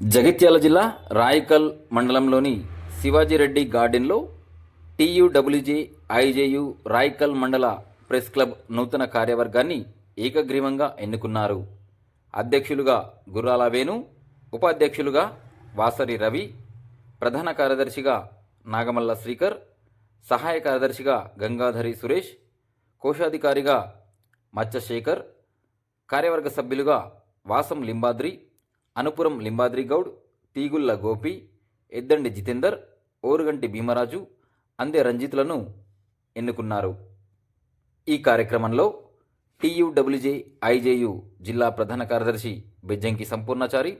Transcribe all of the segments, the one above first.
జగిత్యాల జిల్లా రాయకల్ మండలంలోని శివాజీరెడ్డి గార్డెన్లో టీయూడబ్ల్యూజే ఐజేయు రాయకల్ మండల ప్రెస్ క్లబ్ నూతన కార్యవర్గాన్ని ఏకగ్రీవంగా ఎన్నుకున్నారు. అధ్యక్షులుగా గుర్రాల వేణు ఉపాధ్యక్షులుగా వాసరి రవి ప్రధాన కార్యదర్శిగా నాగమల్ల శ్రీకర్ సహాయ కార్యదర్శిగా గంగాధరి సురేష్ కోశాధికారిగా మచ్చశేఖర్ కార్యవర్గ సభ్యులుగా వాసం లింబాద్రి అనుపురం లింబాద్రి గౌడ్ తీగుళ్ళ గోపి ఎద్దండి జితేందర్ ఓరుగంటి భీమరాజు అందే రంజిత్లను ఎన్నుకున్నారు. ఈ కార్యక్రమంలో టీయూడబ్ల్యూజే ఐజేయు జిల్లా ప్రధాన కార్యదర్శి బెజ్జంకి సంపూర్ణాచారి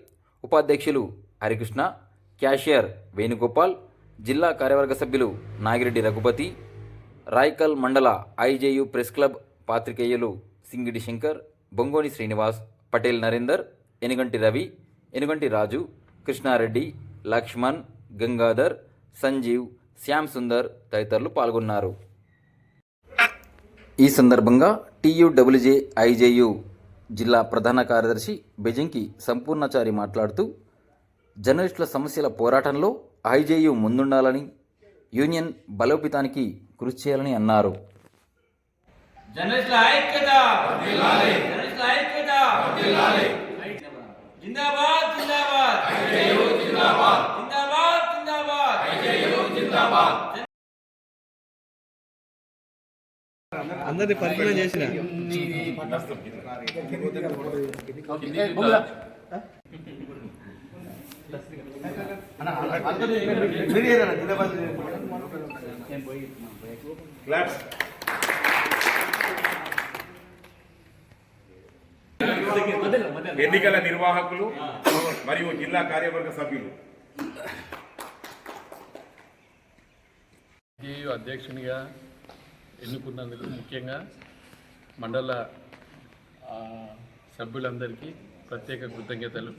ఉపాధ్యక్షులు హరికృష్ణ క్యాషియర్ వేణుగోపాల్ జిల్లా కార్యవర్గ సభ్యులు నాగిరెడ్డి రఘుపతి రాయ్కల్ మండల ఐజేయు ప్రెస్ క్లబ్ పాత్రికేయులు సింగిడి శంకర్ బొంగోని శ్రీనివాస్ పటేల్ నరేందర్ ఎనుగంటి రవి ఎనుగంటి రాజు కృష్ణారెడ్డి లక్ష్మణ్ గంగాధర్ సంజీవ్ శ్యామ్ సుందర్ తదితరులు పాల్గొన్నారు. ఈ సందర్భంగా టీయూడబ్ల్యూజే ఐజేయు జిల్లా ప్రధాన కార్యదర్శి బెజంకి సంపూర్ణాచారి మాట్లాడుతూ జర్నలిస్టుల సమస్యల పోరాటంలో ఐజేయు ముందుండాలని యూనియన్ బలోపేతానికి కృషి చేయాలని అన్నారు. జర్నలిస్టుల ఐక్యత జర్నలిస్టుల ఐక్యత జిందాబాద్! అందరిని పరిపాలన చేసిన. ఎన్నికల నిర్వాహకులు మరియు జిల్లా కార్యవర్గ సభ్యులు. జేయు అధ్యక్షునిగా ఎన్నుకున్నందుకు ముఖ్యంగా మండల సభ్యులందరికీ ప్రత్యేక కృతజ్ఞతలు.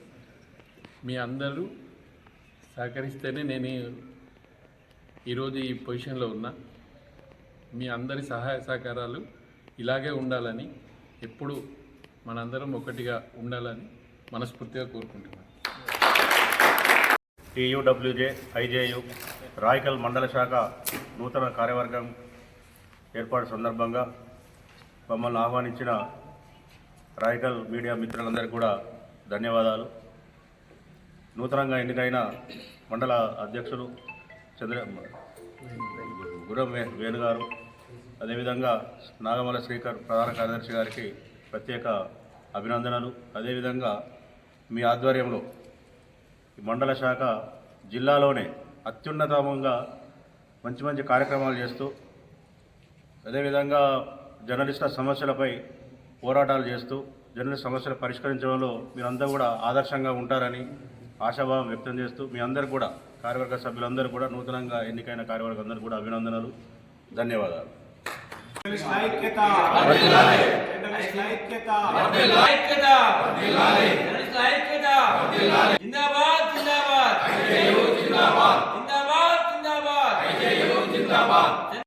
మీ అందరూ సహకరిస్తేనే నేను ఈరోజు ఈ పొజిషన్లో ఉన్నా. మీ అందరి సహాయ సహకారాలు ఇలాగే ఉండాలని ఎప్పుడు మనందరం ఒకటిగా ఉండాలని మనస్ఫూర్తిగా కోరుకుంటున్నాను. టీయూడబ్ల్యూజే ఐజేయు రాయకల్ మండల శాఖ నూతన కార్యవర్గం ఏర్పాటు సందర్భంగా మమ్మల్ని ఆహ్వానించిన రాయకల్ మీడియా మిత్రులందరికీ కూడా ధన్యవాదాలు. నూతనంగా ఎన్నికైన మండల అధ్యక్షులు చంద్ర గురం వే వేణుగారు అదేవిధంగా నాగమల శ్రీకర్ ప్రధాన కార్యదర్శి గారికి ప్రత్యేక అభినందనలు. అదేవిధంగా మీ ఆధ్వర్యంలో మండల శాఖ జిల్లాలోనే అత్యున్నతంగా మంచి మంచి కార్యక్రమాలు చేస్తూ అదేవిధంగా జర్నలిస్టుల సమస్యలపై పోరాటాలు చేస్తూ జర్నలిస్ట్ సమస్యలు పరిష్కరించడంలో మీరందరూ కూడా ఆదర్శంగా ఉంటారని ఆశాభావం వ్యక్తం చేస్తూ మీ అందరు కూడా కార్యవర్గ సభ్యులందరూ కూడా నూతనంగా ఎన్నికైన కార్యవర్గ అందరూ కూడా అభినందనలు. ధన్యవాదాలు. ఐక్యత!